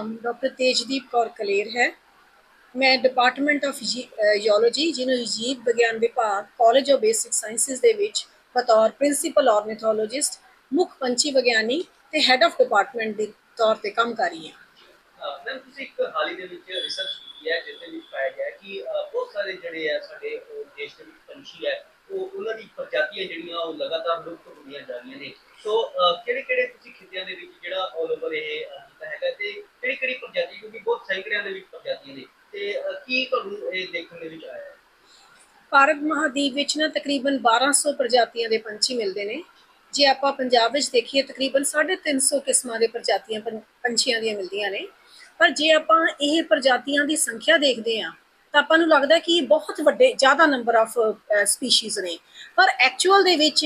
ਨਾਮ ਡਾਕਟਰ ਤੇਜਦੀਪ ਕੌਰ ਕਲੇਰ ਹੈ। ਮੈਂ ਡਿਪਾਰਟਮੈਂਟ ਆਫ ਜੀਓਲੋਜੀ ਜਿਹਨੂੰ ਜੀਵ ਵਿਗਿਆਨ ਵਿਭਾਗ ਕਾਲਜ ਆਫ ਬੇਸਿਕ ਸਾਇੰਸਿਜ਼ ਦੇ ਵਿੱਚ ਬਤੌਰ ਪ੍ਰਿੰਸੀਪਲ ਆਰਨੀਥੋਲੋਜਿਸਟ ਮੁੱਖ ਪੰਛੀ ਵਿਗਿਆਨੀ ਤੇ ਹੈੱਡ ਆਫ ਡਿਪਾਰਟਮੈਂਟ ਦੇ ਤੌਰ ਤੇ ਕੰਮ ਕਰ ਰਹੀ ਹਾਂ। ਮੈਮ, ਤੁਸੀਂ ਇੱਕ ਹਾਲ ਦੇ ਵਿੱਚ ਰਿਸਰਚ ਕੀਤੀ ਹੈ ਜਿਸ ਵਿੱਚ ਪਾਇਆ ਗਿਆ ਕਿ ਬਹੁਤ ਸਾਰੇ ਜਿਹੜੇ ਆ ਸਾਡੇ ਦੇਸ਼ ਦੇ ਵਿੱਚ ਪੰਛੀ ਹੈ, ਉਹ ਉਹਨਾਂ ਦੀ ਪ੍ਰਜਾਤੀਆਂ ਜਿਹੜੀਆਂ, ਉਹ ਲਗਾਤਾਰ ਲੁਪਤ ਹੁੰਦੀਆਂ ਜਾ ਰਹੀਆਂ ਨੇ। ਸੋ ਕਿਹੜੇ ਕਿਹੜੇ ਤੁਸੀਂ ਖਿੱਤਿਆਂ ਦੇ ਵਿੱਚ ਜਿਹੜਾ ਆਲ ਓਵਰ ਇਹ ਕੀਤਾ ਹੈਗਾ ਤੇ ਕਿਹੜੀ ਕਿਹੜੀ ਪ੍ਰਜਾਤੀ ਕਿਉਂਕਿ ਬਹੁਤ ਸੈਂਕੜਿਆਂ ਦੇ ਵਿੱਚ ਪ੍ਰਜਾਤੀਆਂ ਨੇ। ਤੇ ਅਹ, ਕੀ ਤੁਹਾਨੂੰ ਇਹ ਦੇਖਣ ਦੇ ਵਿੱਚ ਆਇਆ? ਹੈ ਭਾਰਤ ਮਹਾਦੀਪ ਵਿੱਚ ਨਾ ਤਕਰੀਬਨ 1200 ਪ੍ਰਜਾਤੀਆਂ ਦੇ ਪੰਛੀ ਮਿਲਦੇ ਨੇ। ਜੇ ਆਪਾਂ ਪੰਜਾਬ ਵਿੱਚ ਦੇਖੀਏ ਤਕਰੀਬਨ 350 ਕਿਸਮਾਂ ਦੇ ਪ੍ਰਜਾਤੀਆਂ ਪੰ- ਪੰਛੀਆਂ ਦੀਆਂ ਮਿਲਦੀਆਂ ਨੇ। ਪਰ ਜੇ ਆਪਾਂ ਇਹ ਪ੍ਰਜਾਤੀਆਂ ਦੀ ਸੰਖਿਆ ਦੇਖਦੇ ਹਾਂ ਤਾਂ ਆਪਾਂ ਨੂੰ ਲੱਗਦਾ ਕਿ ਇਹ ਬਹੁਤ ਵੱਡੇ ਜ਼ਿਆਦਾ ਨੰਬਰ ਆਫ ਸਪੀਸੀਜ਼ ਨੇ। ਪਰ ਐਕਚੁਅਲ ਦੇ ਵਿੱਚ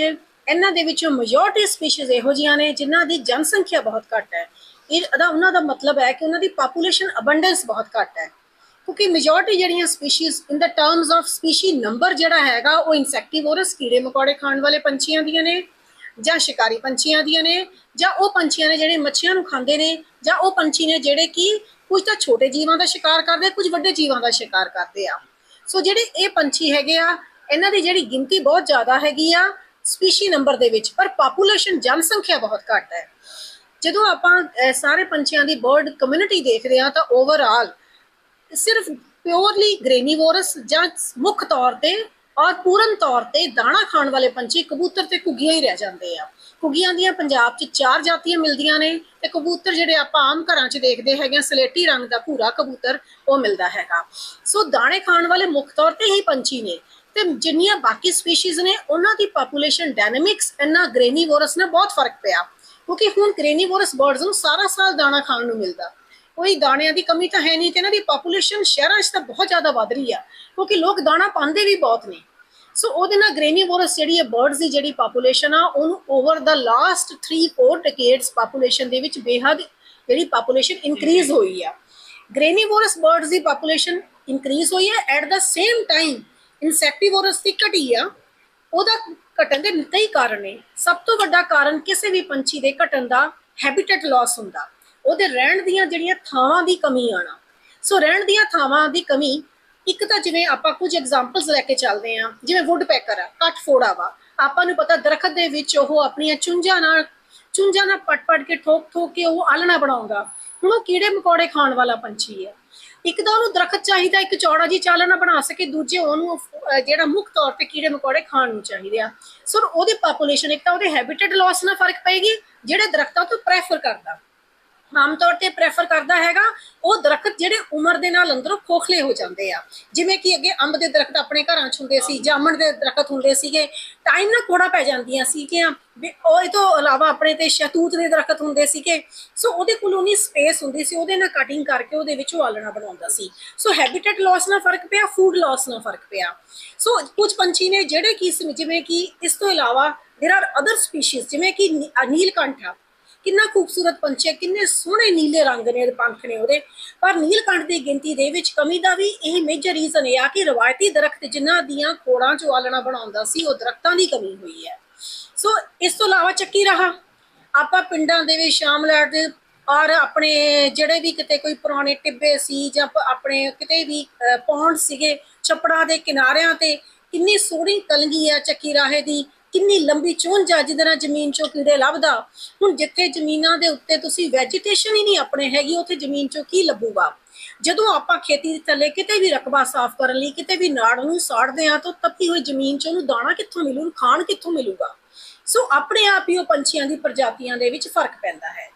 ਇਹਨਾਂ ਦੇ ਵਿੱਚੋਂ ਮੈਜੋਰਟੀ ਸਪੀਸੀਜ਼ ਇਹੋ ਜਿਹੀਆਂ ਨੇ ਜਿਨ੍ਹਾਂ ਦੀ ਜਨਸੰਖਿਆ ਬਹੁਤ ਘੱਟ ਹੈ। ਇਹਦਾ ਉਹਨਾਂ ਦਾ ਮਤਲਬ ਹੈ ਕਿ ਉਹਨਾਂ ਦੀ ਪਾਪੂਲੇਸ਼ਨ ਅਬੰਡੈਂਸ ਬਹੁਤ ਘੱਟ ਹੈ। ਕਿਉਂਕਿ ਮੈਜੋਰਟੀ ਜਿਹੜੀਆਂ species in the terms of species number ਜਿਹੜਾ ਹੈਗਾ, ਉਹ ਇਨਸੈਕਟੀਵੋਰਸ ਕੀੜੇ ਮਕੌੜੇ ਖਾਣ ਵਾਲੇ ਪੰਛੀਆਂ ਦੀਆਂ ਨੇ ਜਾਂ ਸ਼ਿਕਾਰੀ ਪੰਛੀਆਂ ਦੀਆਂ ਨੇ ਜਾਂ ਉਹ ਪੰਛੀਆਂ ਨੇ ਜਿਹੜੇ ਮੱਛੀਆਂ ਨੂੰ ਖਾਂਦੇ ਨੇ ਜਾਂ ਉਹ ਪੰਛੀ ਨੇ ਜਿਹੜੇ ਕਿ ਕੁਝ ਤਾਂ ਛੋਟੇ ਜੀਵਾਂ ਦਾ ਸ਼ਿਕਾਰ ਕਰਦੇ, ਕੁਝ ਵੱਡੇ ਜੀਵਾਂ ਦਾ ਸ਼ਿਕਾਰ ਕਰਦੇ ਆ। ਸੋ ਜਿਹੜੇ ਇਹ ਪੰਛੀ ਹੈਗੇ ਆ, ਇਹਨਾਂ ਦੀ ਜਿਹੜੀ ਗਿਣਤੀ ਬਹੁਤ ਜ਼ਿਆਦਾ ਹੈਗੀ ਆ ਸਪੀਸ਼ੀ ਨੰਬਰ ਦੇ ਵਿੱਚ, ਪਰ ਪਾਪੂਲੇਸ਼ਨ ਜਨਸੰਖਿਆ ਬਹੁਤ ਘੱਟ ਹੈ। ਜਦੋਂ ਆਪਾਂ ਸਾਰੇ ਪੰਛੀਆਂ ਦੀ ਬਰਡ ਕਮਿਊਨਿਟੀ ਦੇਖਦੇ ਆ ਤਾਂ ਓਵਰਆਲ ਸਿਰਫ ਪਿਓਰਲੀ ਗ੍ਰੇਨੀਵੋਰਸ ਜਾਂ ਮੁੱਖ ਤੌਰ ਤੇ ਔਰ ਪੂਰਨ ਤੌਰ ਤੇ ਦਾਣਾ ਖਾਣ ਵਾਲੇ ਪੰਛੀ ਕਬੂਤਰ ਤੇ ਘੁੱਗੀਆਂ ਹੀ ਰਹਿ ਜਾਂਦੇ ਆ। ਘੁੱਗੀਆਂ ਦੀਆਂ ਪੰਜਾਬ 'ਚ ਚਾਰ ਜਾਤੀਆਂ ਮਿਲਦੀਆਂ ਨੇ ਤੇ ਕਬੂਤਰ ਜਿਹੜੇ ਆਪਾਂ ਆਮ ਘਰਾਂ 'ਚ ਦੇਖਦੇ ਹੈਗੇ ਸਲੇਟੀ ਰੰਗ ਦਾ ਭੂਰਾ ਕਬੂਤਰ ਉਹ ਮਿਲਦਾ ਹੈਗਾ। ਸੋ ਦਾਣੇ ਖਾਣ ਵਾਲੇ ਮੁੱਖ ਤੌਰ ਤੇ ਹੀ ਪੰਛੀ ਨੇ ਤੇ ਜਿੰਨੀਆਂ ਬਾਕੀ ਸਪੀਸੀਜ਼ ਨੇ, ਉਹਨਾਂ ਦੀ ਪਾਪੂਲੇਸ਼ਨ ਡਾਇਨਾਮਿਕਸ ਇਹਨਾਂ ਗ੍ਰੇਨੀਵੋਰਸ ਨਾਲ ਬਹੁਤ ਫ਼ਰਕ ਪਿਆ। ਕਿਉਂਕਿ ਹੁਣ ਗ੍ਰੇਨੀਵੋਰਸ ਬਰਡਸ ਨੂੰ ਸਾਰਾ ਸਾਲ ਦਾਣਾ ਖਾਣ ਨੂੰ ਮਿਲਦਾ। ਕੋਈ ਦਾਣਿਆਂ ਦੀ ਕਮੀ ਤਾਂ ਹੈ ਨਹੀਂ ਤੇ ਇਹਨਾਂ ਦੀ ਪਾਪੂਲੇਸ਼ਨ ਸ਼ਹਿਰਾਂ 'ਚ ਤਾਂ ਬਹੁਤ ਜ਼ਿਆਦਾ ਵੱਧ ਰਹੀ ਆ, ਕਿਉਂਕਿ ਲੋਕ ਦਾਣਾ ਪਾਉਂਦੇ ਵੀ ਬਹੁਤ ਨੇ। ਸੋ ਉਹਦੇ ਨਾਲ ਗ੍ਰੇਨੀਵੋਰਸ ਜਿਹੜੀ ਹੈ, ਬਰਡਸ ਦੀ ਜਿਹੜੀ ਪਾਪੂਲੇਸ਼ਨ ਆ, ਉਹਨੂੰ over the last 3-4 decades population ਦੇ ਵਿੱਚ ਬੇਹੱਦ ਜਿਹੜੀ ਪਾਪੂਲੇਸ਼ਨ ਇਨਕਰੀਜ਼ ਹੋਈ ਆ। ਗ੍ਰੇਨੀਵੋਰਸ ਬਰਡਸ ਦੀ ਪਾਪੂਲੇਸ਼ਨ ਇਨਕਰੀਜ਼ ਹੋਈ ਹੈ at the same time insectivorous ਦੀ ਘਟੀ ਆ, ਉਹਦਾ ਘਟਣ ਦੇ ਕਈ ਕਾਰਨ ਨੇ। ਸਭ ਤੋਂ ਵੱਡਾ ਕਾਰਨ ਕਿਸੇ ਵੀ ਪੰਛੀ ਦੇ ਘਟਣ ਦਾ ਹੈਬਿਟੇਟ ਲਾਸ ਹੁੰਦਾ। ਉਹਦੇ ਰਹਿਣ ਦੀਆਂ ਜਿਹੜੀਆਂ ਥਾਵਾਂ ਦੀ ਕਮੀ ਆਣਾ ਸੋ ਰਹਿਣ ਦੀਆਂ ਥਾਵਾਂ ਦੀ ਕਮੀ, ਇੱਕ ਤਾਂ ਜਿਵੇਂ ਆਪਾਂ ਕੁਝ ਐਗਜ਼ਾਮਪਲਸ ਲੈ ਕੇ ਚੱਲਦੇ ਆ ਜਿਵੇਂ ਵੁੱਡ ਪੈਕਰ ਆ ਕੱਟ ਫੋੜਾ ਵਾ। ਆਪਾਂ ਨੂੰ ਪਤਾ ਦਰਖਤ ਦੇ ਵਿੱਚ ਉਹ ਆਪਣੀਆਂ ਚੁੰਝਾਂ ਨਾਲ ਚੁੰਝਾਂ ਨਾਲ ਪਟ-ਪਟ ਕੇ, ਠੋਕ-ਠੋਕ ਕੇ ਉਹ ਆਲਣਾ ਬਣਾਉਂਦਾ। ਹੁਣ ਉਹ ਕੀੜੇ ਮਕੌੜੇ ਖਾਣ ਵਾਲਾ ਪੰਛੀ ਹੈ ਇੱਕ ਤਾਂ ਉਹਨੂੰ ਦਰਖਤ ਚਾਹੀਦਾ, ਇੱਕ ਚੌੜਾ ਜੀ ਚਾਲਣਾ ਬਣਾ ਸਕੇ, ਦੂਜੇ ਉਹਨੂੰ ਜਿਹੜਾ ਮੁੱਖ ਤੌਰ ਤੇ ਕੀੜੇ ਮਕੌੜੇ ਖਾਣ ਨੂੰ ਚਾਹੀਦੇ ਆ। ਸੋ ਉਹਦੀ ਪਾਪੂਲੇਸ਼ਨ ਇੱਕ ਤਾਂ ਉਹਦੇ ਹੈਬਿਟੇਟ ਲਾਸ ਨਾਲ ਫ਼ਰਕ ਪਏਗੀ, ਜਿਹੜੇ ਦਰਖਤਾਂ ਤੋਂ ਪ੍ਰੈਫਰ ਕਰਦਾ। ਆਮ ਤੌਰ ਤੇ ਪ੍ਰੈਫਰ ਕਰਦਾ ਹੈਗਾ ਉਹ ਦਰਖਤ ਜਿਹੜੇ ਉਮਰ ਦੇ ਨਾਲ ਅੰਦਰੋਂ ਖੋਖਲੇ ਹੋ ਜਾਂਦੇ ਆ ਜਿਵੇਂ ਕਿ ਅੱਗੇ ਅੰਬ ਦੇ ਦਰਖਤ ਆਪਣੇ ਘਰਾਂ 'ਚ ਹੁੰਦੇ ਸੀ ਜਾਮਣ ਦੇ ਦਰਖਤ ਹੁੰਦੇ ਸੀਗੇ ਟਾਈਮ ਨਾਲ ਕੋੜਾ ਪੈ ਜਾਂਦੀਆਂ ਸੀਗੀਆਂ ਵੀ ਉਹ ਇਹ ਤੋਂ ਇਲਾਵਾ ਆਪਣੇ ਤੇ ਸ਼ਤੂਤ ਦੇ ਦਰਖਤ ਹੁੰਦੇ ਸੀਗੇ ਸੋ ਉਹਦੇ ਕੋਲ ਉਨੀ ਸਪੇਸ ਹੁੰਦੀ ਸੀ ਉਹਦੇ ਨਾਲ ਕਟਿੰਗ ਕਰਕੇ ਉਹਦੇ ਵਿੱਚ ਉਹ ਆਲਣਾ ਬਣਾਉਂਦਾ ਸੀ ਸੋ ਹੈਬਿਟੇਟ ਲਾਸ ਨਾਲ ਫਰਕ ਪਿਆ ਫੂਡ ਲਾਸ ਨਾਲ ਫਰਕ ਪਿਆ ਸੋ ਕੁਝ ਪੰਛੀ ਨੇ ਜਿਹੜੇ ਕਿ ਇਸ- ਜਿਵੇਂ ਕਿ ਇਸ ਤੋਂ ਇਲਾਵਾ देयर आर ਅਦਰ ਸਪੀਸੀਜ਼ ਜਿਵੇਂ ਕਿ ਨੀ- ਅ, ਨੀਲਕੰਠ ਆ ਕਿੰਨਾ ਖੂਬਸੂਰਤ ਪੰਛੀ ਹੈ ਕਿੰਨੇ ਸੋਹਣੇ ਨੀਲੇ ਰੰਗ ਨੇ ਪੰਖ ਨੇ ਉਹਦੇ। ਪਰ ਨੀਲਕੰਠ ਦੀ ਗਿਣਤੀ ਦੇ ਵਿੱਚ ਕਮੀ ਦਾ ਵੀ ਇਹ ਮੇਜਰ ਰੀਜ਼ਨ ਇਹ ਆ ਕਿ ਰਵਾਇਤੀ ਦਰਖਤ ਜਿਨ੍ਹਾਂ ਦੀਆਂ ਕੋੜਾਂ ਚੋਂ ਆਲਣਾ ਬਣਾਉਂਦਾ ਸੀ, ਉਹ ਦਰਖਤਾਂ ਦੀ ਕਮੀ ਹੋਈ ਹੈ। ਸੋ ਇਸ ਤੋਂ ਇਲਾਵਾ ਚੱਕੀ ਰਹਾ। ਆਪਾਂ ਪਿੰਡਾਂ ਦੇ ਵਿੱਚ ਸ਼ਾਮ ਦੇ ਔਰ ਆਪਣੇ ਜਿਹੜੇ ਵੀ ਕਿਤੇ ਕੋਈ ਪੁਰਾਣੇ ਟਿੱਬੇ ਸੀ ਜਾਂ ਆਪਣੇ ਕਿਤੇ ਵੀ ਪੌਂਡ ਸੀਗੇ, ਛੱਪੜਾਂ ਦੇ ਕਿਨਾਰਿਆਂ ਤੇ ਕਿੰਨੀ ਸੋਹਣੀ ਕਲਗੀ ਆ ਚੱਕੀ ਰਾਹੇ ਦੀ। ਕਿੰਨੀ ਲੰਬੀ ਚੋਂਝ ਆ ਜਿਹਦੇ ਜ਼ਮੀਨ ਚੋਂ ਕੀੜੇ ਲੱਭਦਾ, ਹੁਣ ਜਿੱਥੇ ਜ਼ਮੀਨਾਂ ਦੇ ਉੱਤੇ ਤੁਸੀਂ ਵੈਜੀਟੇਸ਼ਨ ਹੀ ਨਹੀਂ ਆਪਣੇ ਹੈਗੀ, ਉੱਥੇ ਜ਼ਮੀਨ ਚੋਂ ਕੀ ਲੱਭੂਗਾ? ਜਦੋਂ ਆਪਾਂ ਖੇਤੀ ਦੇ ਥੱਲੇ ਕਿਤੇ ਵੀ ਰਕਬਾ ਸਾਫ਼ ਕਰਨ ਲਈ, ਕਿਤੇ ਵੀ ਨਾੜ ਨੂੰ ਸਾੜਦੇ ਆ ਤਾਂ ਤਪੀ ਹੋਈ ਜ਼ਮੀਨ ਚ ਉਹਨੂੰ ਦਾਣਾ ਕਿੱਥੋਂ ਮਿਲੂ, ਖਾਣ ਕਿੱਥੋਂ ਮਿਲੂਗਾ? ਸੋ ਆਪਣੇ ਆਪ ਹੀ ਉਹ ਪੰਛੀਆਂ ਦੀ ਪ੍ਰਜਾਤੀਆਂ ਦੇ ਵਿੱਚ ਫ਼ਰਕ ਪੈਂਦਾ ਹੈ।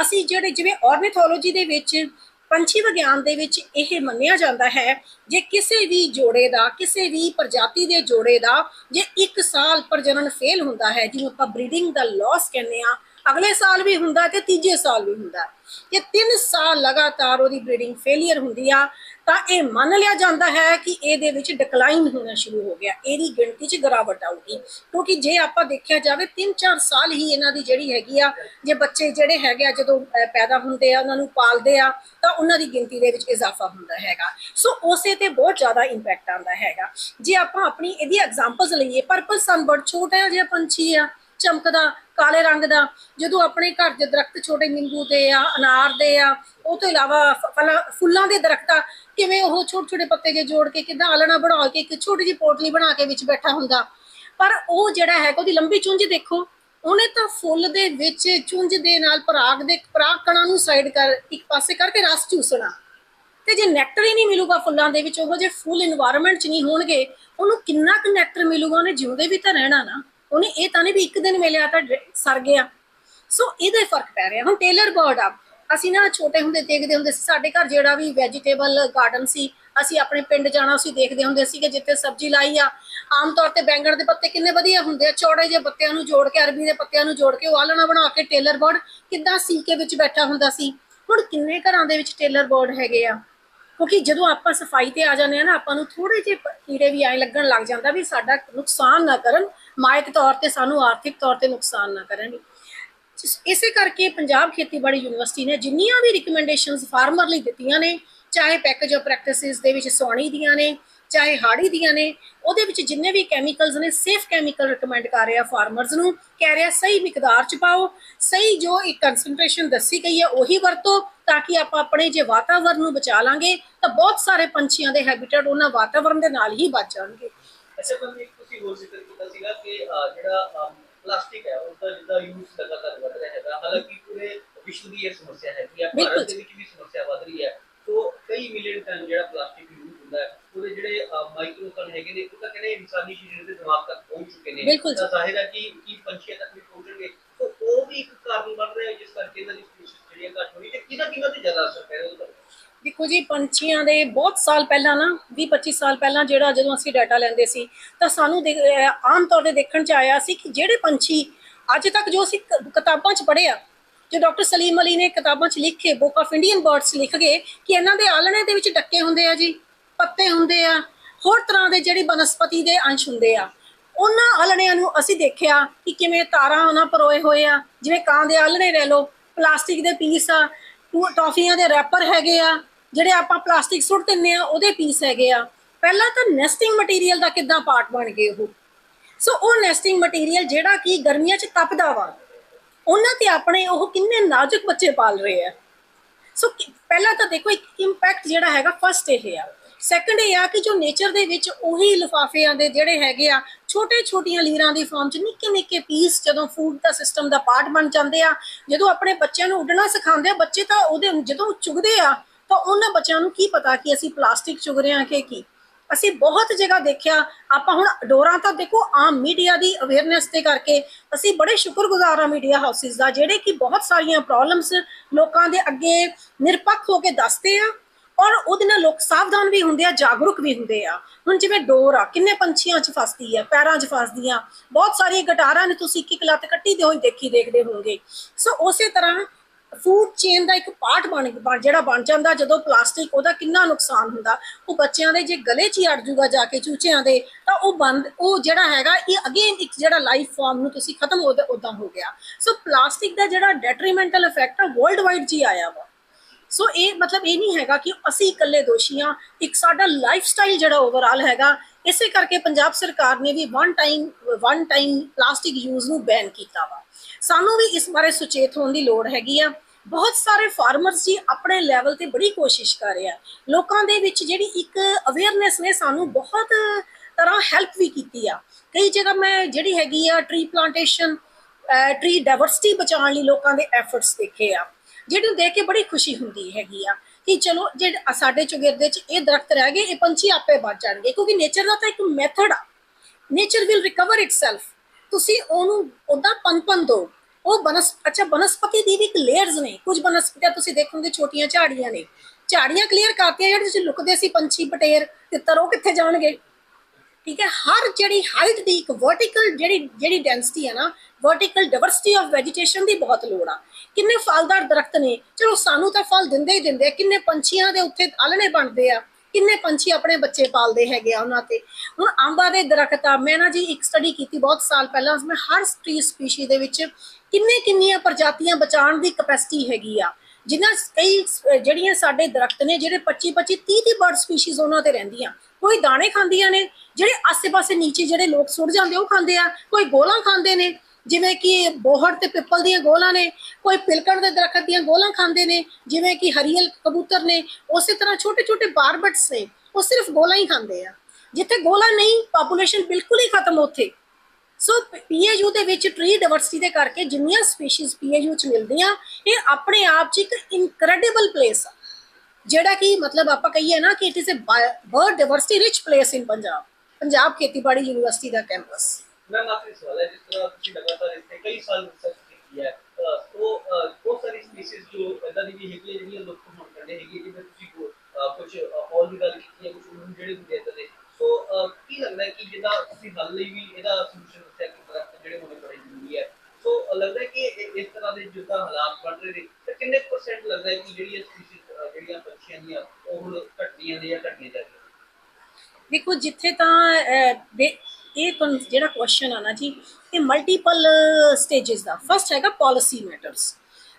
ਅਸੀਂ ਜਿਹੜੇ ਜਿਵੇਂ ਆਰਨੀਥੋਲੋਜੀ ਦੇ ਵਿੱਚ ਪੰਛੀ ਵਿਗਿਆਨ ਦੇ ਵਿੱਚ ਇਹ ਮੰਨਿਆ ਜਾਂਦਾ ਹੈ ਜੇ ਕਿਸੇ ਵੀ ਜੋੜੇ ਦਾ, ਕਿਸੇ ਵੀ ਪ੍ਰਜਾਤੀ ਦੇ ਜੋੜੇ ਦਾ ਜੇ ਇੱਕ ਸਾਲ ਪ੍ਰਜਨਨ ਫੇਲ ਹੁੰਦਾ ਹੈ ਜਿਹਨੂੰ ਆਪਾਂ ਬਰੀਡਿੰਗ ਦਾ ਲਾਸ ਕਹਿੰਦੇ ਆ ਅਗਲੇ ਸਾਲ ਵੀ ਹੁੰਦਾ ਤੇ ਤੀਜੇ ਸਾਲ ਵੀ ਹੁੰਦਾ। ਜੇ 3 ਸਾਲ ਲਗਾਤਾਰ ਉਹਦੀ ਬਰੀਡਿੰਗ ਫੇਲਿਅਰ ਹੁੰਦੀ ਆ, ਤਾਂ ਇਹ ਮੰਨ ਲਿਆ ਜਾਂਦਾ ਹੈ ਕਿ ਇਹਦੇ ਵਿੱਚ ਡਿਕਲਾਈਨ ਹੋਣਾ ਸ਼ੁਰੂ ਹੋ ਗਿਆ। ਇਹਦੀ ਗਿਣਤੀ 'ਚ ਗਿਰਾਵਟ ਆਊਗੀ। ਕਿਉਂਕਿ ਜੇ ਆਪਾਂ ਦੇਖਿਆ ਜਾਵੇ 3-4 ਸਾਲ ਹੀ ਇਹਨਾਂ ਦੀ ਜਿਹੜੀ ਹੈਗੀ ਆ, ਜੇ ਬੱਚੇ ਜਿਹੜੇ ਹੈਗੇ ਆ, ਜਦੋਂ ਪੈਦਾ ਹੁੰਦੇ ਆ, ਉਹਨਾਂ ਨੂੰ ਪਾਲਦੇ ਆ, ਤਾਂ ਉਹਨਾਂ ਦੀ ਗਿਣਤੀ ਦੇ ਵਿੱਚ ਇਜ਼ਾਫਾ ਹੁੰਦਾ ਹੈਗਾ। ਸੋ ਉਸੇ ਤੇ ਬਹੁਤ ਜ਼ਿਆਦਾ ਇੰਪੈਕਟ ਆਉਂਦਾ ਹੈਗਾ। ਜੇ ਆਪਾਂ ਆਪਣੀ ਇਹਦੀ ਐਗਜ਼ਾਮਪਲਸ ਲਈਏ ਪਰਪਲ ਸਨਬਰਡ ਛੋਟਾ ਜਿਹਾ ਪੰਛੀ ਆ ਚਮਕਦਾ, ਕਾਲੇ ਰੰਗ ਦਾ ਜਦੋਂ ਆਪਣੇ ਘਰ ਦੇ ਦਰਖਤ ਛੋਟੇ ਨਿੰਬੂ ਦੇ ਆ, ਅਨਾਰ ਦੇ ਆ, ਉਹ ਤੋਂ ਇਲਾਵਾ ਫੁੱਲਾਂ ਦੇ ਦਰਖਤਾਂ ਕਿਵੇਂ ਉਹ ਛੋਟੇ ਛੋਟੇ ਪੱਤੇ ਜੇ ਜੋੜ ਕੇ ਕਿਦਾਂ ਆਲਣਾ ਬਣਾ ਕੇ ਇੱਕ ਛੋਟੀ ਜੀ ਪੋਟਲੀ ਬਣਾ ਕੇ ਵਿੱਚ ਬੈਠਾ ਹੁੰਦਾ। ਪਰ ਉਹ ਜਿਹੜਾ ਹੈ ਉਹਦੀ ਲੰਬੀ ਚੁੰਝ ਦੇਖੋ, ਉਹਨੇ ਤਾਂ ਫੁੱਲ ਦੇ ਵਿੱਚ ਚੁੰਝ ਦੇ ਨਾਲ ਪਰਾਗ ਦੇ, ਪਰਾਗ ਕਣਾਂ ਨੂੰ ਸਾਈਡ ਕਰ, ਇੱਕ ਪਾਸੇ ਕਰਕੇ ਰਸ ਚੂਸਣਾ। ਤੇ ਜੇ ਨੈਕਟਰ ਹੀ ਨਹੀਂ ਮਿਲੂਗਾ ਫੁੱਲਾਂ ਦੇ ਵਿੱਚ, ਉਹ ਜੇ ਫੁੱਲ এনवायरमेंट 'ਚ ਨਹੀਂ ਹੋਣਗੇ, ਉਹਨੂੰ ਕਿੰਨਾ ਕੁ ਨੈਕਟਰ ਮਿਲੂਗਾ, ਉਹਨੇ ਜਿਉਂਦੇ ਵੀ ਤਾਂ ਰਹਿਣਾ ਨਾ। ਉਹਨੇ ਇਹ ਤਾਂ ਨਹੀਂ ਵੀ ਇੱਕ ਦਿਨ ਮਿਲਿਆ ਤਾਂ ਸਰ ਗਿਆ ਸੋ ਇਹਦੇ ਫ਼ਰਕ ਪੈ ਰਿਹਾ। ਹੁਣ ਟੇਲਰ ਬਰਡ ਆ। ਅਸੀਂ ਨਾ ਛੋਟੇ ਹੁੰਦੇ ਦੇਖਦੇ ਹੁੰਦੇ ਸੀ, ਸਾਡੇ ਘਰ ਜਿਹੜਾ ਵੀ ਵੈਜੀਟੇਬਲ ਗਾਰਡਨ ਸੀ, ਅਸੀਂ ਆਪਣੇ ਪਿੰਡ ਜਾਣਾ ਸੀ, ਦੇਖਦੇ ਹੁੰਦੇ ਸੀ ਕਿ ਜਿੱਥੇ ਸਬਜ਼ੀ ਲਾਈ ਆ। ਆਮ ਤੌਰ ਤੇ ਬੈਂਗਣ ਦੇ ਪੱਤੇ ਕਿੰਨੇ ਵਧੀਆ ਹੁੰਦੇ ਆ। ਚੌੜੇ ਜਿਹੇ ਪੱਤਿਆਂ ਨੂੰ ਜੋੜ ਕੇ, ਅਰਬੀ ਦੇ ਪੱਤਿਆਂ ਨੂੰ ਜੋੜ ਕੇ, ਉਹ ਆਲਣਾ ਬਣਾ ਕੇ ਟੇਲਰ ਬੋਰਡ ਕਿੱਦਾਂ ਸੀ ਕੇ ਵਿੱਚ ਬੈਠਾ ਹੁੰਦਾ ਸੀ। ਹੁਣ ਕਿੰਨੇ ਘਰਾਂ ਦੇ ਵਿੱਚ ਟੇਲਰ ਬੋਰਡ ਹੈਗੇ ਆ। ਕਿਉਂਕਿ ਜਦੋਂ ਆਪਾਂ ਸਫ਼ਾਈ ਤੇ ਆ ਜਾਂਦੇ ਆ ਨਾ, ਆਪਾਂ ਨੂੰ ਥੋੜੇ ਜਿਹੇ ਕੀੜੇ ਵੀ ਐਂ ਲੱਗਣ ਲੱਗ ਜਾਂਦਾ ਵੀ ਸਾਡਾ ਨੁਕਸਾਨ ਨਾ ਕਰਨ, ਮਾਇਕ ਤੌਰ ਤੇ ਸਾਨੂੰ ਆਰਥਿਕ ਤੌਰ ਤੇ ਨੁਕਸਾਨ ਨਾ ਕਰਨ। ਇਸੇ ਕਰਕੇ ਪੰਜਾਬ ਖੇਤੀਬਾੜੀ ਯੂਨੀਵਰਸਿਟੀ ਨੇ ਜਿੰਨੀਆਂ ਵੀ ਰਿਕਮੈਂਡੇਸ਼ਨਸ ਫਾਰਮਰ ਲਈ ਦਿੱਤੀਆਂ ਨੇ, ਚਾਹੇ ਪੈਕੇਜ ਆਫ ਪ੍ਰੈਕਟਿਸਿਸ ਦੇ ਵਿੱਚ ਸੋਣੀ ਦੀਆਂ ਨੇ ਚਾਹੇ ਹਾੜੀ ਦੀਆਂ ਨੇ ਉਹਦੇ ਵਿੱਚ ਜਿੰਨੇ ਵੀ ਕੈਮੀਕਲਸ ਨੇ ਸੇਫ ਕੈਮੀਕਲ ਰეკਮੈਂਡ ਕਰ ਰਿਹਾ ਫਾਰਮਰਸ ਨੂੰ ਕਹਿ ਰਿਹਾ ਸਹੀ ਮਿਕਦਾਰ ਚ ਪਾਓ ਸਹੀ ਜੋ ਇੱਕ ਕਨਸੈਂਟ੍ਰੇਸ਼ਨ ਦੱਸੀ ਗਈ ਹੈ ਉਹੀ ਵਰਤੋ ਤਾਂ ਕਿ ਆਪਾਂ ਆਪਣੇ ਜੇ ਵਾਤਾਵਰਣ ਨੂੰ ਬਚਾ ਲਾਂਗੇ ਤਾਂ ਬਹੁਤ ਸਾਰੇ ਪੰਛੀਆਂ ਦੇ ਹੈਬਿਟੇਟ ਉਹਨਾਂ ਵਾਤਾਵਰਣ ਦੇ ਨਾਲ ਹੀ ਬਚ ਜਾਣਗੇ ਅੱਛਾ ਇੱਕ ਤੁਸੀਂ ਹੋਰ ਜ਼ਿਕਰ ਕੀਤਾ ਸੀਗਾ ਕਿ ਜਿਹੜਾ ਪਲਾਸਟਿਕ ਹੈ ਉਹਦਾ ਜਿੱਦਾਂ ਯੂਜ਼ ਲਗਾਤਾਰ ਵਧ ਰਿਹਾ ਹੈਗਾ ਹਾਲਾਂਕਿ ਪੂਰੇ ਵਿਸ਼ਵ ਦੀ ਇਹ ਸਮੱਸਿਆ ਹੈ ਬਿਲਕੁਲ। ਭਾਰਤ ਦੇ ਵਿੱਚ ਵੀ ਸਮੱਸਿਆ ਵਧ ਰਹੀ ਹੈ ਤੋਂ ਕਈ ਮਿਲੀਅਨ ਟਨ ਜਿਹੜਾ ਪਲਾਸਟਿਕ ਯੂਜ਼ ਹੁੰਦਾ ਹੈ ਉਹਦੇ ਜਿਹੜੇ ਮਾਈਕਰੋ ਕਣ ਹੈਗੇ ਨੇ ਉਹ ਤਾਂ ਕਹਿੰਦੇ ਇਨਸਾਨੀ ਸਰੀਰ ਦੇ ਦਿਮਾਗ ਤੱਕ ਪਹੁੰਚ ਚੁੱਕੇ ਨੇ। ਬਿਲਕੁਲ ਜੀ। ਤਾਂ ਜ਼ਾਹਿਰ ਹੈ ਕਿ ਕੀ ਪੰਛੀਆਂ ਤੱਕ ਵੀ ਪਹੁੰਚਣਗੇ। ਤੋਂ ਉਹ ਵੀ ਇੱਕ ਕਾਰਨ ਬਣ ਰਿਹਾ ਹੈ ਜਿਸ ਕਰਕੇ ਇਹਨਾਂ ਦੀ ਸਪੀਸੀਜ਼ ਜਿਹੜੀਆਂ ਘੱਟ ਹੋ ਰਹੀ ਤੇ ਕਿਹਨਾਂ ਕਿਹਨਾਂ ਤੇ ਜ਼ਿਆਦਾ ਅਸਰ ਪੈ ਰਿਹਾ ਉਹਦਾ? ਦੇਖੋ ਜੀ ਪੰਛੀਆਂ ਦੇ ਬਹੁਤ ਸਾਲ ਪਹਿਲਾਂ ਨਾ 20 25 ਸਾਲ ਪਹਿਲਾਂ ਜਿਹੜਾ ਜਦੋਂ ਅਸੀਂ ਡਾਟਾ ਲੈਂਦੇ ਸੀ ਤਾਂ ਸਾਨੂੰ ਆਮ ਤੌਰ ਤੇ ਦੇਖਣ ਚ ਆਇਆ ਸੀ ਕਿ ਜਿਹੜੇ ਪੰਛੀ ਅੱਜ ਤੱਕ ਜੋ ਅਸੀਂ ਕਿਤਾਬਾਂ ਚ ਪੜ੍ਹਿਆ ਜੋ ਡਾਕਟਰ ਸਲੀਮ ਅਲੀ ਨੇ ਕਿਤਾਬਾਂ ਚ ਲਿਖੇ ਬੁੱਕ ਆਫ ਇੰਡੀਅਨ ਬਰਡਸ ਲਿਖ ਗਏ ਕਿ ਇਹਨਾਂ ਦੇ ਆਲਣੇ ਦੇ ਵਿੱਚ ਡੱਕੇ ਹੁੰਦੇ ਆ ਜੀ ਪੱਤੇ ਹੁੰਦੇ ਆ ਹੋਰ ਤਰ੍ਹਾਂ ਦੇ ਜਿਹੜੀ ਬਨਸਪਤੀ ਦੇ ਅੰਸ਼ ਹੁੰਦੇ ਆ, ਉਹਨਾਂ ਆਲਣਿਆਂ ਨੂੰ ਅਸੀਂ ਦੇਖਿਆ ਕਿ ਕਿਵੇਂ ਤਾਰਾਂ ਉਹਨਾਂ ਪਰੋਏ ਹੋਏ ਆ, ਜਿਵੇਂ ਕਾਂ ਦੇ ਆਲਣੇ ਲੈ ਲਓ, ਪਲਾਸਟਿਕ ਦੇ ਪੀਸ ਆ, ਟੂ- ਟੌਫੀਆਂ ਦੇ ਰੈਪਰ ਹੈਗੇ ਆ, ਜਿਹੜੇ ਆਪਾਂ ਪਲਾਸਟਿਕ ਸੁੱਟ ਦਿੰਨੇ ਆ, ਉਹਦੇ ਪੀਸ ਹੈਗੇ ਆ। ਪਹਿਲਾਂ ਤਾਂ ਨੈਸਟਿੰਗ ਮਟੀਰੀਅਲ ਦਾ ਕਿੱਦਾਂ ਪਾਰਟ ਬਣ ਗਏ ਉਹ? ਸੋ ਉਹ ਨੈਸਟਿੰਗ ਮਟੀਰੀਅਲ ਜਿਹੜਾ ਕਿ ਗਰਮੀਆਂ 'ਚ ਤਪਦਾ ਵਾ, ਉਹਨਾਂ ਤੇ ਆਪਣੇ ਉਹ ਕਿੰਨੇ ਨਾਜ਼ੁਕ ਬੱਚੇ ਪਾਲ ਰਹੇ ਆ। ਸੋ ਪਹਿਲਾਂ ਤਾਂ ਦੇਖੋ, ਇੱਕ ਇੰਪੈਕਟ ਜਿਹੜਾ ਹੈਗਾ ਫਸਟ ਇਹ ਆ। ਸੈਕੰਡ ਇਹ ਆ ਕਿ ਜੋ ਨੇਚਰ ਦੇ ਵਿੱਚ ਉਹੀ ਲਿਫਾਫਿਆਂ ਦੇ ਜਿਹੜੇ ਹੈਗੇ ਆ ਛੋਟੇ ਛੋਟੀਆਂ ਲੀਰਾਂ ਦੀ ਫਾਰਮ ਚ ਨਿੱਕੇ ਨਿੱਕੇ ਪੀਸ ਜਦੋਂ ਫੂਡ ਦਾ ਸਿਸਟਮ ਦਾ ਪਾਰਟ ਬਣ ਜਾਂਦੇ ਆ, ਜਦੋਂ ਆਪਣੇ ਬੱਚਿਆਂ ਨੂੰ ਉੱਡਣਾ ਸਿਖਾਉਂਦੇ ਆ, ਬੱਚੇ ਤਾਂ ਉਹਦੇ ਜਦੋਂ ਚੁਗਦੇ ਆ, ਤਾਂ ਉਹਨਾਂ ਬੱਚਿਆਂ ਨੂੰ ਕੀ ਪਤਾ ਕਿ ਅਸੀਂ ਪਲਾਸਟਿਕ ਚੁਗ ਰਹੇ ਹਾਂ ਕਿ ਕੀ? ਅਸੀਂ ਬਹੁਤ ਜਗ੍ਹਾ ਦੇਖਿਆ, ਆਪਾਂ ਹੁਣ ਡੋਰਾਂ ਤਾਂ ਦੇਖੋ ਆਮ ਮੀਡੀਆ ਦੀ ਅਵੇਅਰਨੈਸ ਦੇ ਕਰਕੇ ਅਸੀਂ ਬੜੇ ਸ਼ੁਕਰਗੁਜ਼ਾਰ ਆ ਮੀਡੀਆ ਹਾਊਸਿਸ ਦਾ, ਜਿਹੜੇ ਕਿ ਬਹੁਤ ਸਾਰੀਆਂ ਪ੍ਰੋਬਲਮਸ ਲੋਕਾਂ ਦੇ ਅੱਗੇ ਨਿਰਪੱਖ ਹੋ ਕੇ ਦੱਸਦੇ ਆ ਔਰ ਉਹਦੇ ਨਾਲ ਲੋਕ ਸਾਵਧਾਨ ਵੀ ਹੁੰਦੇ ਆ, ਜਾਗਰੂਕ ਵੀ ਹੁੰਦੇ ਆ। ਹੁਣ ਜਿਵੇਂ ਡੋਰ ਆ, ਕਿੰਨੇ ਪੰਛੀਆਂ 'ਚ ਫਸਦੀ ਆ, ਪੈਰਾਂ 'ਚ ਫਸਦੀ ਆ। ਬਹੁਤ ਸਾਰੀਆਂ ਗਟਾਰਾਂ ਨੇ ਤੁਸੀਂ ਇੱਕ ਇੱਕ ਲੱਤ ਕੱਟੀ ਦੇ ਹੋਈ ਦੇਖੀ ਦੇਖਦੇ ਹੋਵੋਗੇ। ਸੋ ਉਸੇ ਤਰ੍ਹਾਂ ਫੂਡ ਚੇਨ ਦਾ ਇੱਕ ਪਾਰਟ ਬਣ, ਬਣ- ਜਿਹੜਾ ਬਣ ਜਾਂਦਾ, ਜਦੋਂ ਪਲਾਸਟਿਕ ਉਹਦਾ ਕਿੰਨਾ ਨੁਕਸਾਨ ਹੁੰਦਾ। ਉਹ ਬੱਚਿਆਂ ਦੇ ਜੇ ਗਲੇ 'ਚ ਹੀ ਅੜ ਜੂਗਾ ਜਾ ਕੇ ਚੂਚਿਆਂ ਦੇ, ਤਾਂ ਉਹ ਬੰਦ, ਉਹ ਜਿਹੜਾ ਹੈਗਾ, ਇਹ ਅਗੇਨ ਇੱਕ ਜਿਹੜਾ ਲਾਈਫ ਫਾਰਮ ਨੂੰ ਤੁਸੀਂ ਖਤਮ ਉਹਦਾ ਹੋ ਗਿਆ। ਸੋ ਪਲਾਸਟਿਕ ਦਾ ਜਿਹੜਾ ਡੈਟਰੀਮੈਂਟਲ ਇਫੈਕਟ ਆ ਵਰਲਡ ਵਾਈਡ ਜੀ ਆਇਆ ਵਾ। ਸੋ ਇਹ ਮਤਲਬ ਇਹ ਨਹੀਂ ਹੈਗਾ ਕਿ ਅਸੀਂ ਇਕੱਲੇ ਦੋਸ਼ੀ ਹਾਂ। ਇੱਕ ਸਾਡਾ ਲਾਈਫ ਸਟਾਈਲ ਜਿਹੜਾ ਓਵਰਆਲ ਹੈਗਾ, ਇਸੇ ਕਰਕੇ ਪੰਜਾਬ ਸਰਕਾਰ ਨੇ ਵੀ one time one time plastic use ਨੂੰ ਬੈਨ ਕੀਤਾ ਵਾ। ਸਾਨੂੰ ਵੀ ਇਸ ਬਾਰੇ ਸੁਚੇਤ ਹੋਣ ਦੀ ਲੋੜ ਹੈਗੀ ਆ। ਬਹੁਤ ਸਾਰੇ ਫਾਰਮਰਸ ਜੀ ਆਪਣੇ ਲੈਵਲ ਤੇ ਬੜੀ ਕੋਸ਼ਿਸ਼ ਕਰ ਰਹੇ ਆ। ਲੋਕਾਂ ਦੇ ਵਿੱਚ ਜਿਹੜੀ ਇੱਕ ਅਵੇਅਰਨੈਸ ਨੇ ਸਾਨੂੰ ਬਹੁਤ ਤਰ੍ਹਾਂ ਹੈਲਪ ਵੀ ਕੀਤੀ ਆ। ਕਈ ਜਗ੍ਹਾ ਮੈਂ ਜਿਹੜੀ ਹੈਗੀ ਆ ਟ੍ਰੀ ਪਲਾਂਟੇਸ਼ਨ ਟ੍ਰੀ ਡਾਈਵਰਸਿਟੀ ਬਚਾਉਣ ਲਈ ਲੋਕਾਂ ਦੇ ਐਫਰਟਸ ਦੇਖੇ ਆ। ਜਿਹਨੂੰ ਦੇਖ ਕੇ ਬੜੀ ਖੁਸ਼ੀ ਹੁੰਦੀ ਹੈਗੀ ਆ ਕਿ ਚਲੋ ਜੇ ਸਾਡੇ ਚੁਗਿਰਦੇ ਚ ਇਹ ਦਰਖਤ ਰਹਿ ਗਏ, ਇਹ ਪੰਛੀ ਆਪੇ ਬਚ ਜਾਣਗੇ, ਕਿਉਂਕਿ ਨੇਚਰ ਦਾ ਤਾਂ ਇੱਕ ਮੈਥਡ ਆ। ਨੇਚਰ ਵਿਲ ਰਿਕਵਰ ਇਟਸੈਲਫ ਤੁਸੀਂ ਉਹਨੂੰ ਉਦਾਂ ਪਨਪਨ ਦੋ। ਉਹ ਬਨਸ, ਅੱਛਾ, ਬਨਸਪਤੀ ਦੀ ਵੀ ਇੱਕ ਲੇਅਰਸ ਨੇ। ਕੁਝ ਬਨਸਪਤੀਆਂ ਤੁਸੀਂ ਦੇਖੋਗੇ, ਛੋਟੀਆਂ ਝਾੜੀਆਂ ਨੇ। ਝਾੜੀਆਂ ਕਲੀਅਰ ਕਰਤੀਆਂ, ਜਿਹੜੇ ਤੁਸੀਂ ਲੁਕਦੇ ਸੀ ਪੰਛੀ, ਪਟੇਰ, ਤੇ ਤਰੋ ਕਿੱਥੇ ਜਾਣਗੇ? ਠੀਕ ਹੈ? ਹਰ ਜਿਹੜੀ ਹਾਈਟ ਦੀ ਇੱਕ ਵਰਟੀਕਲ ਜਿਹੜੀ ਜਿਹੜੀ ਡੈਂਸਿਟੀ ਹੈ ਨਾ ਵਰਟੀਕਲ ਡਾਈਵਰਸਿਟੀ ਆਫ ਵੈਜੀਟੇਸ਼ਨ ਦੀ ਬਹੁਤ ਲੋੜ ਆ। ਕਿੰਨੇ ਫਲਦਾਰ ਦਰਖਤ ਨੇ? ਚਲੋ ਸਾਨੂੰ ਤਾਂ ਫਲ ਦਿੰਦੇ ਹੀ ਦਿੰਦੇ ਆ। ਕਿੰਨੇ ਪੰਛੀਆਂ ਦੇ ਉੱਥੇ ਆਲਣੇ ਬਣਦੇ ਆ? ਕਿੰਨੇ ਪੰਛੀ ਆਪਣੇ ਬੱਚੇ ਪਾਲਦੇ ਹੈਗੇ ਆ ਉਹਨਾਂ ਤੇ? ਹੁਣ ਅੰਬਾਂ ਦੇ ਦਰਖਤ ਆ। ਮੈਂ ਨਾ ਜੀ ਇੱਕ ਸਟੱਡੀ ਕੀਤੀ ਬਹੁਤ ਸਾਲ ਪਹਿਲਾਂ ਮੈਂ ਹਰ ਟਰੀ ਸਪੀਸ਼ੀ ਦੇ ਵਿੱਚ ਕਿੰਨੇ ਕਿੰਨੀਆਂ ਪ੍ਰਜਾਤੀਆਂ ਬਚਾਉਣ ਦੀ ਕਪੈਸਿਟੀ ਹੈਗੀ ਆ। ਜਿਨ੍ਹਾਂ ਕਈ ਜਿਹੜੀਆਂ ਸਾਡੇ ਦਰਖਤ ਨੇ, ਜਿਹੜੇ 25 25 30 30 ਬਰਡ ਸਪੀਸ਼ੀਜ਼ ਉਹਨਾਂ ਤੇ ਰਹਿੰਦੀਆਂ। ਕੋਈ ਦਾਣੇ ਖਾਂਦੀਆਂ ਨੇ, ਜਿਹੜੇ ਆਸੇ-ਪਾਸੇ ਨੀਚੇ ਜਿਹੜੇ ਲੋਕ ਸੁੱਟ ਜਾਂਦੇ, ਉਹ ਖਾਂਦੇ ਆ। ਕੋਈ ਗੋਲਾਂ ਖਾਂਦੇ ਨੇ, ਜਿਵੇਂ ਕਿ ਬੋਹੜ ਤੇ ਪਿੱਪਲ ਦੀਆਂ ਗੋਲਾਂ ਨੇ, ਕੋਈ ਪਿਲਕਣ ਦੇ ਦਰਖਤ ਦੀਆਂ ਗੋਲਾਂ ਖਾਂਦੇ ਨੇ, ਜਿਵੇਂ ਕਿ ਹਰੀਅਲ ਕਬੂਤਰ ਨੇ, ਉਸੇ ਤਰ੍ਹਾਂ ਛੋਟੇ ਛੋਟੇ ਬਾਰਬਟਸ ਨੇ, ਉਹ ਸਿਰਫ ਗੋਲਾਂ ਹੀ ਖਾਂਦੇ ਆ। ਜਿੱਥੇ ਗੋਲਾਂ ਨਹੀਂ ਪਾਪੂਲੇਸ਼ਨ ਬਿਲਕੁਲ ਹੀ ਖਤਮ ਉੱਥੇ। ਸੋ ਪੀਏਯੂ ਦੇ ਵਿੱਚ ਟ੍ਰੀ ਡਾਇਵਰਸਿਟੀ ਦੇ ਕਰਕੇ ਜਿੰਨੀਆਂ ਸਪੀਸੀਜ਼ ਪੀਏਯੂ ਚ ਮਿਲਦੀਆਂ, ਇਹ ਆਪਣੇ ਆਪ ਚ ਇੱਕ ਇਨਕ੍ਰੈਡੀਬਲ ਪਲੇਸ ਆ। ਜਿਹੜਾ ਕਿ ਮਤਲਬ ਆਪਾਂ ਕਹੀਏ ਨਾ ਕਿ it is a bird diversity rich place in Punjab Punjab ਖੇਤੀਬਾੜੀ ਯੂਨੀਵਰਸਿਟੀ ਦਾ ਕੈਂਪਸ ਮੈਂ ਆਖਰੀ ਸਵਾਲ ਹੈ ਜਿਸ ਤਰ੍ਹਾਂ ਤੁਸੀਂ ਲਗਾਤਾਰ ਇਸ ਤੇ ਕਈ ਸਾਲ ਰਿਸਰਚ ਕੀਤੀ ਹੈ ਅਹ, ਸੋ ਅਹ, ਬਹੁਤ ਸਾਰੀ ਸਪੀਸੀਜ਼ ਜੋ ਇਦਾਂ ਦੀ ਵੀ ਹੈਗੀਆਂ ਜਿਹੜੀਆਂ ਲੁਪਤ ਹੋਣ ਕਰਦੇ ਹੈਗੀ ਜਿਵੇਂ ਤੁਸੀਂ ਕੋ- ਅਹ, ਕੁਝ ਔਰ ਦੀ ਗੱਲ ਕੀਤੀ ਹੈ ਕੁਝ ਉਹਨਾਂ ਜਿਹੜੇ ਹੁੰਦੇ ਇਦਾਂ ਦੇ। ਸੋ ਅਹ, ਕੀ ਲੱਗਦਾ ਹੈ ਕਿ ਜਿੱਦਾਂ ਤੁਸੀਂ ਹੱਲ ਲਈ ਵੀ ਇਹਦਾ ਸੋਲੂਸ਼ਨ ਦੱਸਿਆ ਕਿ ਦਰਖਤ ਜਿਹੜੇ ਹੋਣੇ ਬੜੇ ਜ਼ਰੂਰੀ ਹੈ। ਸੋ ਅਹ, ਲੱਗਦਾ ਹੈ ਕਿ ਇਹ- ਇਸ ਤਰ੍ਹਾਂ ਦੇ ਜਿੱਦਾਂ ਹਾਲਾਤ ਬਣ ਰਹੇ ਨੇ ਤਾਂ ਕਿੰਨੇ ਪਰਸੈਂਟ ਲੱਗਦਾ ਹੈ ਕਿ ਜਿਹੜੀਆਂ ਸਪੀਸੀਜ਼ ਜਿਹੜੀਆਂ ਪੰਛੀਆਂ ਦੀਆਂ, ਉਹ ਹੁਣ ਘਟਦੀਆਂ ਨੇ ਜਾਂ ਘਟਣੀਆਂ ਜਾ ਦੇਖੋ, ਜਿੱਥੇ ਤਾਂ ਇਹ ਜਿਹੜਾ ਕੁਐਸਚਨ ਆ ਨਾ ਜੀ, ਇਹ ਮਲਟੀਪਲ ਸਟੇजेस ਦਾ। ਫਰਸਟ ਹੈਗਾ ਪਾਲਿਸੀ ਮੈਟਰਸ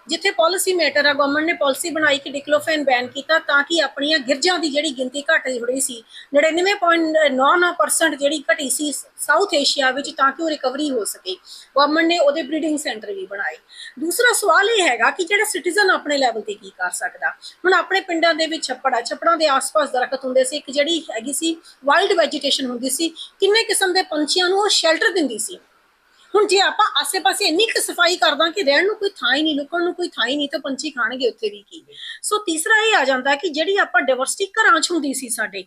ਜਿੱਥੇ ਪਾਲਿਸੀ ਮੈਟਰ ਆ ਗਵਰਨਮੈਂਟ ਨੇ ਪਾਲਿਸੀ ਬਣਾਈ ਕਿ ਡਿਕਲੋਫੈਨ ਬੈਨ ਕੀਤਾ ਤਾਂ ਕਿ ਆਪਣੀਆਂ ਗਿਰਜਾਂ ਦੀ ਜਿਹੜੀ ਗਿਣਤੀ ਘਟ ਰਹੀ ਸੀ 99.99% ਜਿਹੜੀ ਘਟੀ ਸੀ ਸਾਊਥ ਏਸ਼ੀਆ ਵਿੱਚ ਤਾਂ ਕਿ ਉਹ ਰਿਕਵਰੀ ਹੋ ਸਕੇ। ਗਵਰਨਮੈਂਟ ਨੇ ਉਹਦੇ ਬਰੀਡਿੰਗ ਸੈਂਟਰ ਵੀ ਬਣਾਏ। ਦੂਸਰਾ ਸਵਾਲ ਇਹ ਹੈਗਾ ਕਿ ਜਿਹੜਾ ਸਿਟੀਜ਼ਨ ਆਪਣੇ ਲੈਵਲ ਤੇ ਕੀ ਕਰ ਸਕਦਾ? ਹੁਣ ਆਪਣੇ ਪਿੰਡਾਂ ਦੇ ਵਿੱਚ ਛੱਪੜਾ ਛੱਪੜਾਂ ਦੇ ਆਸ-ਪਾਸ ਦਰਖਤ ਹੁੰਦੇ ਸੀ, ਇੱਕ ਜਿਹੜੀ ਹੈਗੀ ਸੀ ਵਾਈਲਡ ਵੈਜੀਟੇਸ਼ਨ ਹੁੰਦੀ ਸੀ, ਕਿੰਨੇ ਕਿਸਮ ਦੇ ਪੰਛੀਆਂ ਨੂੰ ਉਹ ਸ਼ੈਲਟਰ ਦਿੰਦੀ ਸੀ? ਹੁਣ ਜੇ ਆਪਾਂ ਆਸੇ-ਪਾਸੇ ਇੰਨੀ ਕੁ ਸਫ਼ਾਈ ਕਰਦਾ ਕਿ ਰਹਿਣ ਨੂੰ ਕੋਈ ਥਾਂ ਹੀ ਨਹੀਂ, ਲੁਕਣ ਨੂੰ ਕੋਈ ਥਾਂ ਹੀ ਨਹੀਂ, ਤਾਂ ਪੰਛੀ ਖਾਣਗੇ ਉੱਥੇ ਵੀ ਕੀ? ਸੋ ਤੀਸਰਾ ਇਹ ਆ ਜਾਂਦਾ ਕਿ ਜਿਹੜੀ ਆਪਾਂ ਡਾਈਵਰਸਿਟੀ ਘਰਾਂ 'ਚ ਹੁੰਦੀ ਸੀ ਸਾਡੇ,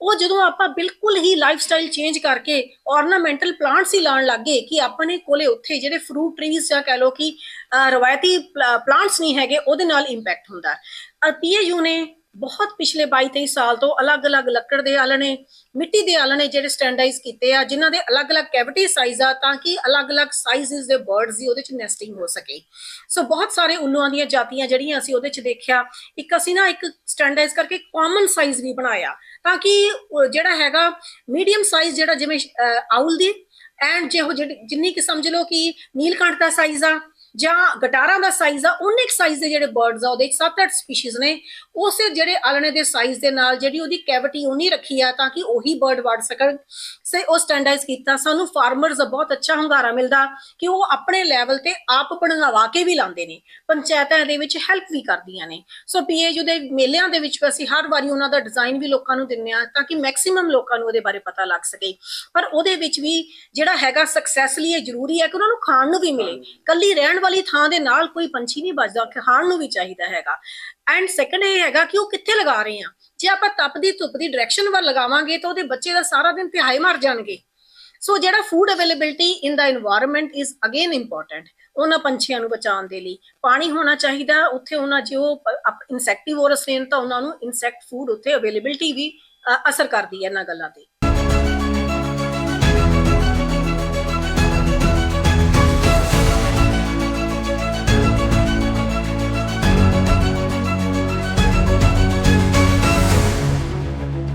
ਉਹ ਜਦੋਂ ਆਪਾਂ ਬਿਲਕੁਲ ਹੀ ਲਾਈਫ ਸਟਾਈਲ ਚੇਂਜ ਕਰਕੇ ornamental ਪਲਾਂਟਸ ਹੀ ਲਾਉਣ ਲੱਗੇ ਕਿ ਆਪਾਂ ਨੇ ਕੋਲੇ ਉੱਥੇ ਜਿਹੜੇ ਫਰੂਟ ਟਰੀਜ਼ ਜਾਂ ਕਹਿ ਲੋ ਕਿ ਰਵਾਇਤੀ ਪਲਾਂਟਸ ਨਹੀਂ ਹੈਗੇ, ਉਹਦੇ ਨਾਲ ਇੰਪੈਕਟ ਹੁੰਦਾ। ਹੈ ਪੀਏਯੂ ਨੇ ਬਹੁਤ ਪਿਛਲੇ 22-23 ਸਾਲ ਤੋਂ ਅਲੱਗ-ਅਲੱਗ ਲੱਕੜ ਦੇ ਆਲਣੇ ਮਿੱਟੀ ਦੇ ਆਲਣੇ ਜਿਹੜੇ ਸਟੈਂਡਰਡਾਈਜ਼ ਕੀਤੇ ਆ, ਜਿਨ੍ਹਾਂ ਦੇ ਅਲੱਗ-ਅਲੱਗ ਕੈਵਿਟੀ ਸਾਈਜ਼ ਆ, ਤਾਂ ਕਿ ਅਲੱਗ-ਅਲੱਗ ਸਾਈਜ਼ਸ ਦੇ ਬਰਡਸ ਦੀ ਉਹਦੇ ਚ ਨੈਸਟਿੰਗ ਹੋ ਸਕੇ। ਸੋ ਬਹੁਤ ਸਾਰੇ ਉੱਲੂਆਂ ਦੀਆਂ ਜਾਤੀਆਂ ਜਿਹੜੀਆਂ ਅਸੀਂ ਉਹਦੇ ਚ ਦੇਖਿਆ, ਇੱਕ ਅਸੀਂ ਨਾ ਇੱਕ ਸਟੈਂਡਰਡਾਈਜ਼ ਕਰਕੇ ਕਾਮਨ ਸਾਈਜ਼ ਵੀ ਬਣਾਇਆ, ਤਾਂ ਕਿ ਜਿਹੜਾ ਹੈਗਾ ਮੀਡੀਅਮ ਸਾਈਜ਼ ਜਿਹੜਾ ਜਿਵੇਂ ਆਊਲ ਦੀ ਐਂਡ ਜਿਹੋ ਜਿਹੜੀ ਜਿੰਨੀ ਕਿ ਸਮਝ ਲਓ ਕਿ ਨੀਲਕੰਠ ਦਾ ਸਾਈਜ਼ ਆ ਜਾਂ ਗਟਾਰਾਂ ਦਾ ਸਾਈਜ਼ ਆ ਉਹਨੇ ਇੱਕ ਸਾਈਜ਼ ਦੇ ਜਿਹੜੇ ਬਰਡਸ ਆ ਉਹਦੇ 7-8 ਸਪੀਸੀਜ਼ ਨੇ ਉਸੇ ਜਿਹੜੇ ਆਲਣੇ ਦੇ ਸਾਈਜ਼ ਦੇ ਨਾਲ ਜਿਹੜੀ ਉਹਦੀ ਕੈਵਿਟੀ ਉਨੀ ਰੱਖੀ ਆ ਤਾਂ ਕਿ ਉਹੀ ਬਰਡ ਵੜ ਸਕਣ। ਸੇ ਉਹ ਸਟੈਂਡਰਡਾਈਜ਼ ਕੀਤਾ ਸਾਨੂੰ ਫਾਰਮਰਸ ਦਾ ਬਹੁਤ ਅੱਛਾ ਹੁੰਗਾਰਾ ਮਿਲਦਾ ਕਿ ਉਹ ਆਪਣੇ ਲੈਵਲ ਤੇ ਆਪ ਬਣਾਵਾ ਕੇ ਵੀ ਲਾਉਂਦੇ ਨੇ ਪੰਚਾਇਤਾਂ ਦੇ ਵਿੱਚ ਹੈਲਪ ਵੀ ਕਰਦੀਆਂ ਨੇ। ਸੋ ਪੀਏਯੂ ਦੇ ਮੇਲਿਆਂ ਦੇ ਵਿੱਚ ਵੀ ਅਸੀਂ ਹਰ ਵਾਰੀ ਉਹਨਾਂ ਦਾ ਡਿਜ਼ਾਈਨ ਵੀ ਲੋਕਾਂ ਨੂੰ ਦਿੰਨੇ ਆ ਤਾਂ ਕਿ ਮੈਕਸਿਮਮ ਲੋਕਾਂ ਨੂੰ ਉਹਦੇ ਬਾਰੇ ਪਤਾ ਲੱਗ ਸਕੇ। ਪਰ ਉਹਦੇ ਵਿੱਚ ਵੀ ਜਿਹੜਾ ਹੈਗਾ ਸਕਸੈਸ ਲਈ ਇਹ ਜ਼ਰੂਰੀ ਹੈ ਕਿ ਉਹਨਾਂ ਨੂੰ ਖਾਣ ਨੂੰ ਵੀ ਮਿਲੇ। ਕੱਲੀ ਰਹਿਣ ਵਾਲੀ ਥਾਂ ਦੇ ਨਾਲ ਕੋਈ ਪੰਛੀ ਨਹੀਂ ਬਚਦਾ ਖਾਣ ਨੂੰ ਵੀ ਚਾਹੀਦਾ ਹੈਗਾ। ਐਂਡ ਸੈਕੰਡ ਇਹ ਹੈਗਾ ਕਿ ਉਹ ਕਿੱਥੇ ਲਗਾ ਰਹੇ ਆ? ਜੇ ਆਪਾਂ ਤਪਦੀ ਧੁੱਪ ਦੀ ਡਾਇਰੈਕਸ਼ਨ ਵੱਲ ਲਗਾਵਾਂਗੇ ਤਾਂ ਉਹਦੇ ਬੱਚੇ ਦਾ ਸਾਰਾ ਦਿਨ ਤਿਹਾਏ ਮਰ ਜਾਣਗੇ। ਸੋ ਜਿਹੜਾ food availability in the environment is again important ਉਹਨਾਂ ਪੰਛੀਆਂ ਨੂੰ ਬਚਾਉਣ ਦੇ ਲਈ ਪਾਣੀ ਹੋਣਾ ਚਾਹੀਦਾ, ਉੱਥੇ ਉਹਨਾਂ ਜੇ ਉਹ ਇਨਸੈਕਟਿਵ ਇਨਸੈਕਟੀਵੋਰਸ ਨੇ ਤਾਂ ਉਹਨਾਂ ਨੂੰ ਇਨਸੈਕਟ ਫੂਡ ਉੱਥੇ ਅਵੇਲੇਬਿਲਟੀ ਵੀ ਅਸਰ ਕਰਦੀ ਹੈ ਇਹਨਾਂ ਗੱਲਾਂ ਤੇ।